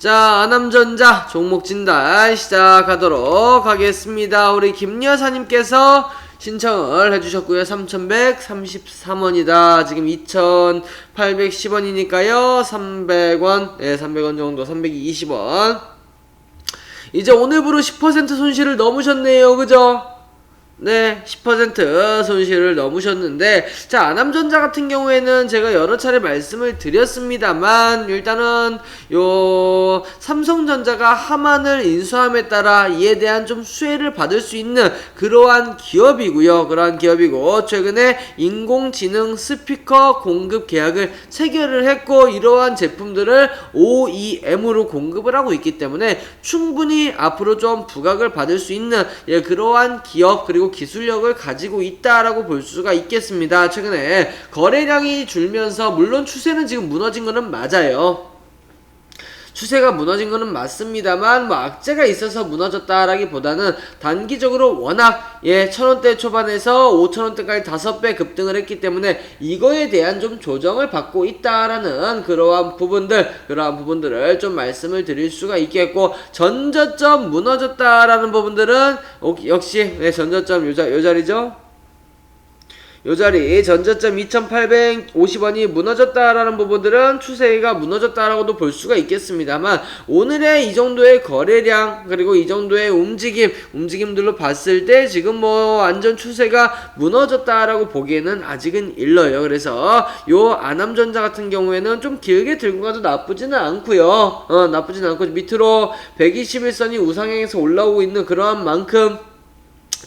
자, 아남전자 종목 진단 시작하도록 하겠습니다. 우리 김 여사님께서 신청을 해주셨고요. 3,133원이다. 지금 2,810원이니까요. 300원, 네, 300원 정도, 320원. 이제 오늘부로 10% 손실을 넘으셨네요. 그죠? 네, 10% 손실을 넘으셨는데, 자, 아남전자 같은 경우에는 제가 여러 차례 말씀을 드렸습니다만, 일단은, 요, 삼성전자가 하만을 인수함에 따라 이에 대한 좀 수혜를 받을 수 있는 그러한 기업이고요. 그러한 기업이고, 최근에 인공지능 스피커 공급 계약을 체결을 했고, 이러한 제품들을 OEM으로 공급을 하고 있기 때문에 충분히 앞으로 좀 부각을 받을 수 있는 예, 그러한 기업 그리고 기술력을 가지고 있다라고 볼 수가 있겠습니다. 최근에 거래량이 줄면서 물론 추세는 지금 무너진 거는 맞아요. 추세가 무너진 거는 맞습니다만 뭐 악재가 있어서 무너졌다라기보다는 단기적으로 워낙 예 천원대 초반에서 오천원대까지 다섯 배 급등을 했기 때문에 이거에 대한 좀 조정을 받고 있다라는 그러한 부분들 그러한 부분들을 좀 말씀을 드릴 수가 있겠고 전저점 무너졌다라는 부분들은 오- 역시 네, 전저점 요, 자, 요 자리죠 요 자리 전저점 2850원이 무너졌다라는 부분들은 추세가 무너졌다라고도 볼 수가 있겠습니다만 오늘의 이 정도의 거래량 그리고 이 정도의 움직임 움직임들로 봤을 때 지금 뭐 완전 추세가 무너졌다라고 보기에는 아직은 일러요. 그래서 요 아남전자 같은 경우에는 좀 길게 들고 가도 나쁘지는 않고요. 어 나쁘지는 않고 밑으로 121선이 우상향에서 올라오고 있는 그러한 만큼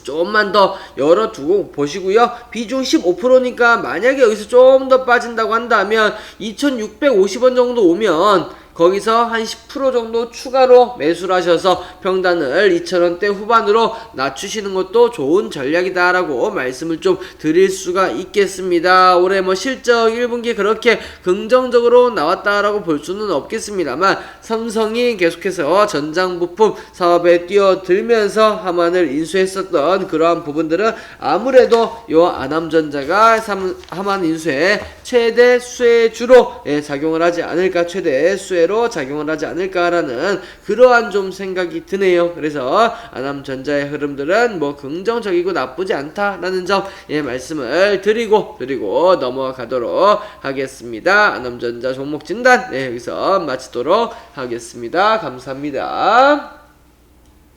조금만 더 열어두고 보시고요. 비중 15%니까 만약에 여기서 좀 더 빠진다고 한다면 2,650원 정도 오면 거기서 한 10% 정도 추가로 매수를 하셔서 평단을 2,000원대 후반으로 낮추시는 것도 좋은 전략이다라고 말씀을 좀 드릴 수가 있겠습니다. 올해 뭐 실적 1분기 그렇게 긍정적으로 나왔다라고 볼 수는 없겠습니다만 삼성이 계속해서 전장 부품 사업에 뛰어들면서 하만을 인수했었던 그러한 부분들은 아무래도 요 아남전자가 삼- 하만 인수에 최대 수혜주로 예, 작용을 하지 않을까 최대 수혜로 작용을 하지 않을까라는 그러한 좀 생각이 드네요. 그래서 아남전자의 흐름들은 뭐 긍정적이고 나쁘지 않다라는 점 예, 말씀을 드리고 드리고 넘어가도록 하겠습니다. 아남전자 종목 진단 네, 여기서 마치도록 하겠습니다. 감사합니다.